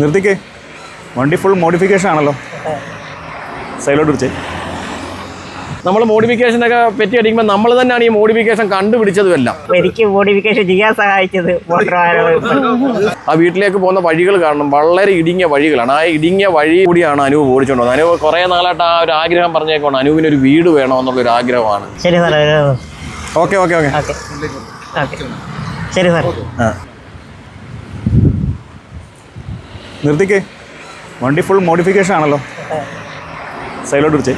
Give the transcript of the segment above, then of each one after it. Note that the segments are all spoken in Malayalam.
നിർത്തിക്കേ. വണ്ടി ഫുൾ മോഡിഫിക്കേഷൻ ആണല്ലോ. സൈഡിലോട്ട് പിടിച്ചേ. നമ്മൾ മോഡിഫിക്കേഷനൊക്കെ പറ്റി അടിക്കുമ്പോൾ നമ്മൾ തന്നെയാണ് ഈ മോഡിഫിക്കേഷൻ കണ്ടുപിടിച്ചതുമെല്ലാം. എനിക്ക് മോഡിഫിക്കേഷൻ ചെയ്യാൻ സഹായിച്ചത് ആ വീട്ടിലേക്ക് പോകുന്ന വഴികൾ കാണണം. വളരെ ഇടുങ്ങിയ വഴികളാണ്. ആ ഇടുങ്ങിയ വഴി കൂടിയാണ് അനൂപ് ഓടിച്ചുകൊണ്ട് പോകുന്നത് അനൂപ് കുറേ നാളായിട്ട് ആ ഒരു ആഗ്രഹം പറഞ്ഞേക്കാണ് അനുവിന് ഒരു വീട് വേണമെന്നുള്ളൊരു ആഗ്രഹമാണ്. ശരി sir okay okay okay. Okay. Okay. ശരി സാർ ആ നിർത്തിക്കേ. വണ്ടി ഫുൾ മോഡിഫിക്കേഷൻ ആണല്ലോ. സൈഡിലോട്ട് പിടിച്ചേ.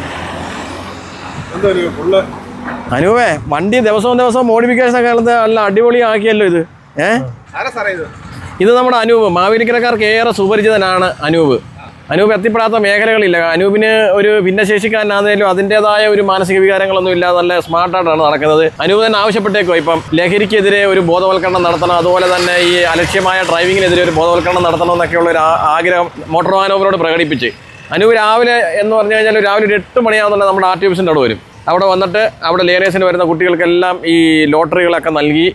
അനുവേ വണ്ടി ദിവസവും ദിവസവും മോഡിഫിക്കേഷൻ ഒക്കെ നടത്തി നല്ല അടിപൊളിയാക്കിയല്ലോ ഇത്. ഏഹ് ഇത് നമ്മുടെ അനൂപ്. മാവേലിക്കരക്കാർക്ക് ഏറെ സുപരിചിതനാണ് അനൂപ്. അനൂപ് എത്തിപ്പെടാത്ത മേഖലകളില്ല. അനൂപിന് ഒരു ഭിന്നശേഷിക്കാരനാണെങ്കിലും അതിന്റെതായ ഒരു മാനസിക വികാരങ്ങളൊന്നും ഇല്ലാതെ നല്ല സ്മാർട്ടായിട്ടാണ് നടക്കുന്നത്. അനൂപ് തന്നെ ആവശ്യപ്പെട്ടേക്കോ ഇപ്പം ലഹരിക്കെതിരെ ഒരു ബോധവൽക്കരണം നടത്തണം. അതുപോലെ തന്നെ ഈ അലക്ഷ്യമായ ഡ്രൈവിങ്ങിനെതിരെ ഒരു ബോധവൽക്കരണം നടത്തണം എന്നൊക്കെയുള്ള ഒരു ആഗ്രഹം മോട്ടോർ വാഹനവരോട് പ്രകടിപ്പിച്ച്. അനൂപ് രാവിലെ എന്ന് പറഞ്ഞു കഴിഞ്ഞാൽ രാവിലെ ഒരു എട്ട് മണിയാകുന്നുണ്ടെങ്കിൽ നമ്മുടെ ആർ ടി ഓഫീസിന്റെ അവിടെ വരും. അവിടെ വന്നിട്ട് അവിടെ ലേനേഴ്സിന് വരുന്ന കുട്ടികൾക്കെല്ലാം ഈ ലോട്ടറികളൊക്കെ നൽകി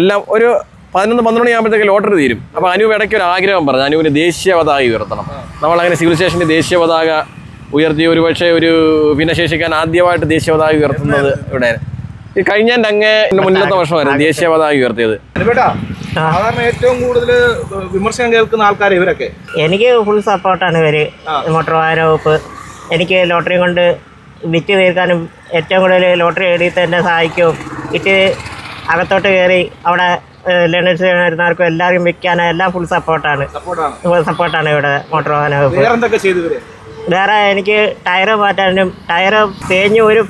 എല്ലാം ഒരു പതിനൊന്ന് പന്ത്രണ്ട് മണിയാകുമ്പോഴത്തേക്ക് ലോട്ടറി തീരും. അപ്പോൾ അനൂപ് ഇടയ്ക്ക് ഒരു ആഗ്രഹം പറഞ്ഞു അനൂപിന് ദേശീയ പതാക ഉയർത്തണം. നമ്മളങ്ങനെ സിവിൽ സ്റ്റേഷന്റെ ദേശീയ പതാക ഉയർത്തി ഒരു പക്ഷേ ഒരു ഭിന്നശേഷിക്കാൻ ആദ്യമായിട്ട് ദേശീയ പതാക ഉയർത്തുന്നത് ഇവിടെ. ഈ കഴിഞ്ഞ അങ്ങേ മുന്നത്തെ വർഷമായിരുന്നു ദേശീയ പതാക ഉയർത്തിയത്. സാധാരണ ഏറ്റവും കൂടുതൽ വിമർശനം കേൾക്കുന്ന ആൾക്കാർ ഇവരൊക്കെ? എനിക്ക് ഫുൾ സപ്പോർട്ടാണ് ഇവർ. മോട്ടോർ വാഹന വകുപ്പ്. എനിക്ക് ലോട്ടറി കൊണ്ട് വിറ്റ് തീർക്കാനും ഏറ്റവും കൂടുതൽ ലോട്ടറി എഴുതി തന്നെ സഹായിക്കും. വിറ്റ് അകത്തോട്ട് കയറി അവിടെ ലേണേഴ്സ് വരുന്നവർക്കും എല്ലാവരും വിൽക്കാനും എല്ലാം ഫുൾ സപ്പോർട്ടാണ് സപ്പോർട്ടാണ് സപ്പോർട്ടാണ് ഇവിടെ മോട്ടോർ വാഹന വകുപ്പ്. വേറെ എനിക്ക് ടയർ മാറ്റാനും ടയർ തേഞ്ഞ് ഒരു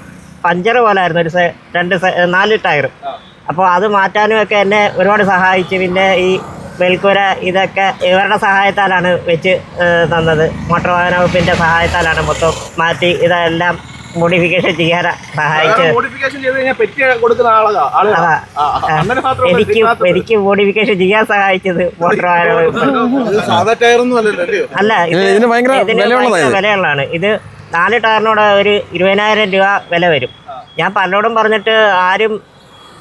പഞ്ചർ പോലെ ആയിരുന്നു ഒരു രണ്ട് നാല് ടയർ അപ്പോൾ അത് മാറ്റാനും ഒക്കെ എന്നെ ഒരുപാട് സഹായിച്ചു. പിന്നെ ഈ വെൽക്കുര ഇതൊക്കെ ഇവരുടെ സഹായത്താലാണ് വെച്ച് തന്നത്. മോട്ടോർ വാഹന വകുപ്പിന്റെ സഹായത്താലാണ് മൊത്തം മാറ്റി ഇതെല്ലാം മോഡിഫിക്കേഷൻ ചെയ്യാൻ സഹായിച്ചത്. മോഡിഫിക്കേഷൻ ചെയ്ത് കഴിഞ്ഞാൽ പെറ്റി കൊടുക്കുന്ന ആളാ ആളുകളാ ആ, ആ, മാത്രമല്ല എനിക്ക് എനിക്ക് മോഡിഫിക്കേഷൻ ചെയ്യാൻ സഹായിച്ചത് മോട്ടോർ അല്ല ഇത് ഇത് ഇതിന്. വിലയുള്ളതാണ്. ഇത് നാല് ടയറിനോട് ഒരു ഇരുപതിനായിരം രൂപ വില വരും. ഞാൻ പലരോടും പറഞ്ഞിട്ട് ആരും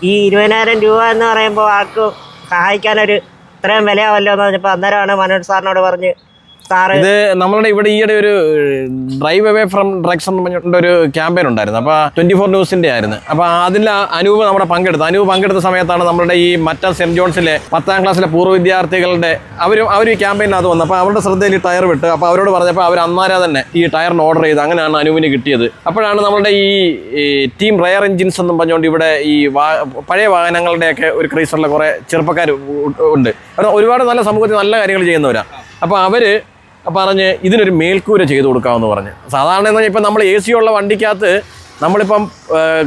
ഈ ഇരുപതിനായിരം രൂപ എന്ന് പറയുമ്പോൾ ആൾക്ക് സഹായിക്കാനൊരു ഇത്രയും വിലയാവല്ലോ എന്ന് പറഞ്ഞപ്പോൾ അന്നേരമാണ് മനോജ് സാറിനോട് പറഞ്ഞ് ഇത് നമ്മളുടെ ഇവിടെ ഈയിടെ ഒരു ഡ്രൈവ് അവേ ഫ്രം ഡ്രഗ്സ് എന്ന് പറഞ്ഞിട്ട് ഒരു ക്യാമ്പയിൻ ഉണ്ടായിരുന്നു. അപ്പോൾ ട്വന്റി ഫോർ ന്യൂസിന്റെ ആയിരുന്നു. അപ്പോൾ അതിൽ അനൂപ് നമ്മുടെ പങ്കെടുത്തു. അനൂപ് പങ്കെടുത്ത സമയത്താണ് നമ്മുടെ ഈ മറ്റ സെന്റ് ജോൺസിലെ പത്താം ക്ലാസ്സിലെ പൂർവ വിദ്യാർത്ഥികളുടെ അവരും അവർ ഈ ക്യാമ്പയിനകത്ത് വന്നു. അപ്പോൾ അവരുടെ ശ്രദ്ധയിൽ ഈ ടയർ വിട്ട്. അപ്പോൾ അവരോട് പറഞ്ഞപ്പോൾ അവർ അന്നാരാ തന്നെ ഈ ടയറിന് ഓർഡർ ചെയ്ത് അങ്ങനെയാണ് അനൂപിന് കിട്ടിയത്. അപ്പോഴാണ് നമ്മുടെ ഈ ടീം റയർ എഞ്ചിൻസ് എന്നും പറഞ്ഞുകൊണ്ട് ഇവിടെ ഈ പഴയ വാഹനങ്ങളുടെയൊക്കെ ഒരു ക്രൈസുള്ള കുറേ ചെറുപ്പക്കാർ ഉണ്ട്. ഒരുപാട് നല്ല സമൂഹത്തിൽ നല്ല കാര്യങ്ങൾ ചെയ്യുന്നവരാണ് അപ്പോൾ അവർ പറഞ്ഞ് ഇതിനൊരു മേൽക്കൂര ചെയ്ത് കൊടുക്കാമെന്ന് പറഞ്ഞ്. സാധാരണ എന്ന് പറഞ്ഞാൽ ഇപ്പം നമ്മൾ എ സി ഉള്ള വണ്ടിക്കകത്ത് നമ്മളിപ്പം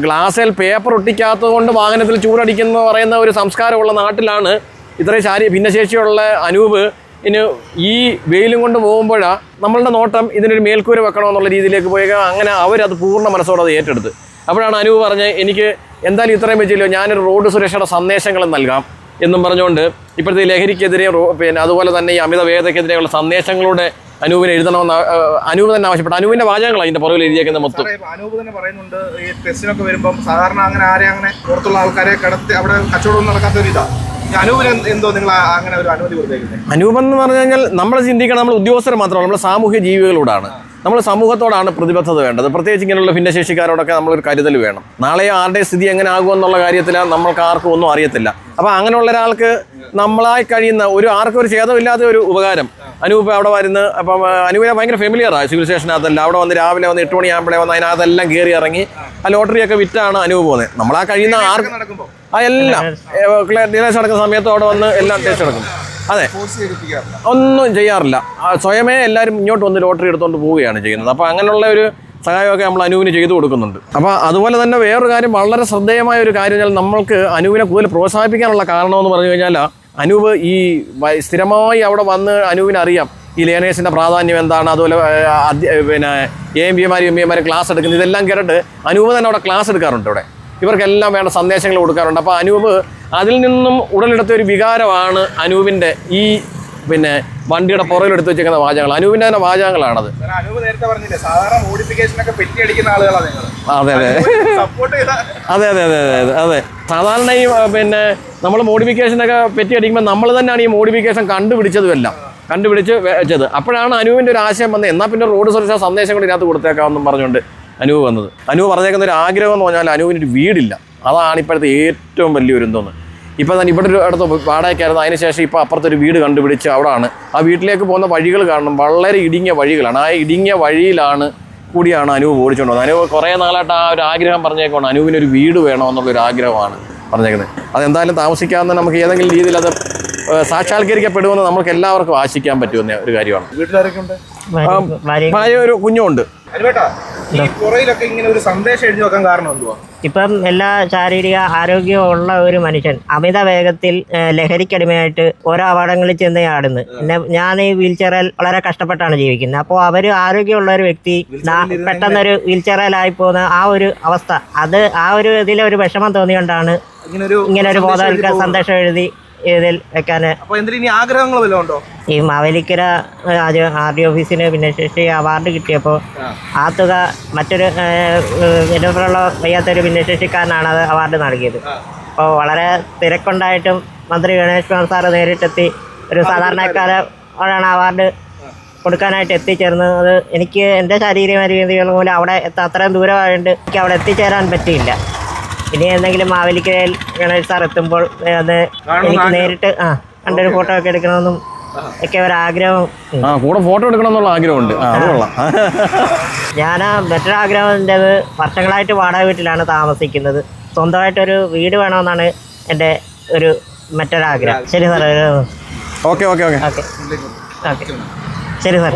ഗ്ലാസ്സിൽ പേപ്പർ ഒട്ടിക്കാത്തത് കൊണ്ട് വാഹനത്തിൽ ചൂടടിക്കുന്ന പറയുന്ന ഒരു സംസ്കാരമുള്ള നാട്ടിലാണ് ഇത്രയും ശാരീ ഭിന്നശേഷിയുള്ള അനൂപ്. ഇനി ഈ വെയിലും കൊണ്ട് പോകുമ്പോഴാണ് നമ്മളുടെ നോട്ടം ഇതിനൊരു മേൽക്കൂര വെക്കണമെന്നുള്ള രീതിയിലേക്ക് പോയ അങ്ങനെ അവരത് പൂർണ മനസ്സോടെ അത് ഏറ്റെടുത്ത്. അപ്പോഴാണ് അനൂപ് പറഞ്ഞ് എനിക്ക് എന്തായാലും ഇത്രയും വെച്ചില്ലോ ഞാനൊരു റോഡ് സുരക്ഷയുടെ സന്ദേശങ്ങൾ നൽകാം. എന്നും പറഞ്ഞുകൊണ്ട് ഇപ്പോഴത്തെ ലഹരിക്കെതിരെ പിന്നെ അതുപോലെ തന്നെ ഈ അമിത വേഗതയ്ക്കെതിരെയുള്ള സന്ദേശങ്ങളുടെ അനൂപിനെ എഴുതണമെന്ന് അനൂപ് തന്നെ ആവശ്യപ്പെട്ടു. അനൂപിന്റെ വാചകങ്ങളാണ് ഇതിന്റെ പുറകിൽ എഴുതിയേക്കുന്ന മൊത്തം. അനൂപ് തന്നെ പറയുന്നുണ്ട് ഈ ടെസ്റ്റിനൊക്കെ വരുമ്പം സാധാരണ അങ്ങനെ ആരെ അങ്ങനെ പുറത്തുള്ള ആൾക്കാരെ കടത്തി അവിടെ കച്ചവടം നടക്കാത്ത ഒരു ഇതാണ് അനൂപ് എന്ന് പറഞ്ഞു കഴിഞ്ഞാൽ നമ്മൾ ചിന്തിക്കണം നമ്മൾ ഉദ്യോഗസ്ഥർ മാത്രമല്ല നമ്മൾ സാമൂഹ്യ ജീവികളോടാണ് നമ്മൾ സമൂഹത്തോടാണ് പ്രതിബദ്ധത വേണ്ടത്. പ്രത്യേകിച്ച് ഇങ്ങനെയുള്ള ഭിന്നശേഷിക്കാരോടൊക്കെ നമ്മളൊരു കരുതൽ വേണം. നാളെ ആരുടെ സ്ഥിതി എങ്ങനെ ആകുമെന്നുള്ള കാര്യത്തിൽ നമ്മൾക്ക് ആർക്കും ഒന്നും അറിയത്തില്ല. അപ്പോൾ അങ്ങനെയുള്ള ഒരാൾക്ക് നമ്മളായി കഴിയുന്ന ഒരു ആർക്കും ഒരു ഛേദമില്ലാത്ത ഒരു ഉപകാരം. അനൂപ് അവിടെ വരുന്ന അപ്പം അനൂപിനെ ഭയങ്കര ഫെമിലിയറാണ് സിവിൽ സ്റ്റേഷനകത്തല്ല അവിടെ വന്ന് രാവിലെ വന്ന് എട്ട് മണിയാകുമ്പോഴേ വന്ന് അതിനകത്തെല്ലാം കയറി ഇറങ്ങി ആ ലോട്ടറിയൊക്കെ വിറ്റാണ് അനൂപ് പോകുന്നത് നമ്മളാ കഴിയുന്ന ആർക്കും ആ എല്ലാം. ഡീലേഴ്സ് നടക്കുന്ന സമയത്ത് അവിടെ വന്ന് എല്ലാം ടേസ്റ്റ് നടക്കും. അതെ. ഒന്നും ചെയ്യാറില്ല. സ്വയമേ എല്ലാവരും ഇങ്ങോട്ട് വന്ന് ലോട്ടറി എടുത്തുകൊണ്ട് പോവുകയാണ് ചെയ്യുന്നത്. അപ്പോൾ അങ്ങനെയുള്ള ഒരു സഹായമൊക്കെ നമ്മൾ അനുവിന് ചെയ്തു കൊടുക്കുന്നുണ്ട്. അപ്പോൾ അതുപോലെ തന്നെ വേറൊരു കാര്യം വളരെ ശ്രദ്ധേയമായ ഒരു കാര്യം വെച്ചാൽ നമ്മൾക്ക് അനുവിനെ കൂടുതൽ പ്രോത്സാഹിപ്പിക്കാനുള്ള കാരണമെന്ന് പറഞ്ഞു കഴിഞ്ഞാൽ അനൂപ് ഈ സ്ഥിരമായി അവിടെ വന്ന് അനുവിനറിയാം ഈ ലേണേഴ്സിന്റെ പ്രാധാന്യം എന്താണ് അതുപോലെ പിന്നെ എ എം പിമാരും എം പി എമാരും ക്ലാസ് എടുക്കുന്നത് ഇതെല്ലാം കേട്ടിട്ട് അനൂപ് തന്നെ അവിടെ ക്ലാസ് എടുക്കാറുണ്ട് ഇവിടെ. ഇവർക്കെല്ലാം വേണ്ട സന്ദേശങ്ങൾ കൊടുക്കാറുണ്ട്. അപ്പോൾ അനൂപ് അതിൽ നിന്നും ഉടലെടുത്ത ഒരു വികാരമാണ് അനൂപിന്റെ ഈ പിന്നെ വണ്ടിയുടെ പുറകിൽ എടുത്തു വെച്ചേക്കുന്ന വാചകങ്ങൾ. അനൂപിന്റെ തന്നെ വാചകങ്ങളാണത്. അതെ അതെ. അതെ അതെ അതെ അതെ അതെ സാധാരണ ഈ പിന്നെ നമ്മൾ മോഡിഫിക്കേഷനൊക്കെ പെറ്റി അടിക്കുമ്പോൾ നമ്മൾ തന്നെയാണ് ഈ മോഡിഫിക്കേഷൻ കണ്ടുപിടിച്ചതുമെല്ലാം. കണ്ടുപിടിച്ച് വെച്ചത്. അപ്പോഴാണ് അനുവിന്റെ ഒരു ആശയം വന്നത്. എന്നാൽ പിന്നെ റോഡ് സുരക്ഷാ സന്ദേശം കൂടി ഇതിനകത്ത് കൊടുത്തേക്കാമെന്നും പറഞ്ഞുകൊണ്ട് അനുവ് വന്നത്. അനുവ് പറഞ്ഞേക്കുന്ന ഒരു ആഗ്രഹം എന്ന് പറഞ്ഞാൽ അനുവിനൊരു ഒരു വീടില്ല. അതാണ് ഇപ്പോഴത്തെ ഏറ്റവും വലിയൊരു എന്തോന്ന് ഇപ്പോൾ തന്നെ ഇവിടെ ഒരു അടുത്ത് വാടകയ്ക്കായിരുന്നു അതിനുശേഷം ഇപ്പോൾ അപ്പുറത്തൊരു വീട് കണ്ടുപിടിച്ച് അവിടെയാണ് ആ വീട്ടിലേക്ക് പോകുന്ന വഴികൾ കാണണം. വളരെ ഇടുങ്ങിയ വഴികളാണ്. ആ ഇടുങ്ങിയ വഴിയിലാണ് കൂടിയാണ് അനൂപ് ഓടിച്ചുകൊണ്ട് പോകുന്നത് അനൂപ് കുറേ നാളായിട്ട് ആ ഒരു ആഗ്രഹം പറഞ്ഞേക്കാണ് അനൂപിന് ഒരു വീട് വേണമെന്നുള്ളൊരു ആഗ്രഹമാണ് പറഞ്ഞേക്കുന്നത്. അതെന്തായാലും താമസിക്കാവുന്ന നമുക്ക് ഏതെങ്കിലും രീതിയിൽ അത് സാക്ഷാത്കരിക്കപ്പെടുമെന്ന് നമുക്ക് എല്ലാവർക്കും ആശിക്കാൻ പറ്റുമെന്ന ഒരു കാര്യമാണ്. വീട്ടിലാരൊക്കെ ഉണ്ട് ഭാര്യ- ഒരു കുഞ്ഞുണ്ട് പുറയിലൊക്കെ ഇങ്ങനെ ഒരു സന്ദേശം എഴുതി വെക്കാൻ കാരണം എന്തുവാ? ഇപ്പം എല്ലാ ശാരീരിക ആരോഗ്യമുള്ള ഒരു മനുഷ്യൻ അമിത വേഗത്തിൽ ലഹരിക്കടിമയായിട്ട് ഓരോ അപകടങ്ങളിൽ ചെന്ന് ചാടുന്നു. പിന്നെ ഞാൻ ഈ വീൽചെയറിൽ വളരെ കഷ്ടപ്പെട്ടാണ് ജീവിക്കുന്നത്. അപ്പോൾ അവർ ആരോഗ്യമുള്ള ഒരു വ്യക്തി പെട്ടെന്നൊരു വീൽചെയറിലായി പോകുന്ന ആ ഒരു അവസ്ഥ. അത് ആ ഒരു ഇതിലെ ഒരു വിഷമം തോന്നിയോണ്ടാണ് ഇങ്ങനെ ഒരു ബോധവൽക്കരണ സന്ദേശം എഴുതി ഇതിൽ വെക്കാൻ അപ്പോൾ എന്തെങ്കിലും ഇനി ആഗ്രഹങ്ങൾ വല്ലതും ഉണ്ടോ? ഈ മാവേലിക്കര ആർ ഡി ഓഫീസിന് ഭിന്നശേഷി അവാർഡ് കിട്ടിയപ്പോൾ ആ. തുക മറ്റൊരു ജനപ്രള വയ്യാത്തൊരു ഭിന്നശേഷിക്കാരനാണ് അത് അവാർഡ് നൽകിയത്. അപ്പോൾ വളരെ തിരക്കുണ്ടായിട്ടും മന്ത്രി ഗണേഷ് കുമാർ സാറ് നേരിട്ടെത്തി ഒരു സാധാരണക്കാരാണ് അവാർഡ് കൊടുക്കാനായിട്ട് എത്തിച്ചേർന്നത്. എനിക്ക് എന്റെ ശാരീരിക രീതികൾ മൂലം അവിടെ അത്രയും ദൂരമായതുകൊണ്ട് എനിക്ക് അവിടെ എത്തിച്ചേരാൻ പറ്റിയില്ല. ഇനി എന്തെങ്കിലും മാവേലിക്കരയിൽ ഗണേഷ് സാർ എത്തുമ്പോൾ അത് എനിക്ക് നേരിട്ട് ആ കണ്ടൊരു ഫോട്ടോ ഒക്കെ എടുക്കണമെന്നും ഒക്കെ ഒരാഗ്രഹം ആഗ്രഹം. ആ കൂടെ ഫോട്ടോ എടുക്കണം എന്നുള്ള ആഗ്രഹമുണ്ട് ഞാൻ മറ്റൊരു ആഗ്രഹം എന്റെ വർഷങ്ങളായിട്ട് വാടക വീട്ടിലാണ് താമസിക്കുന്നത്. സ്വന്തമായിട്ടൊരു വീട് വേണമെന്നാണ് എന്റെ ഒരു മറ്റൊരാഗ്രഹം. ശരി sir okay okay okay. Okay. ശരി സാർ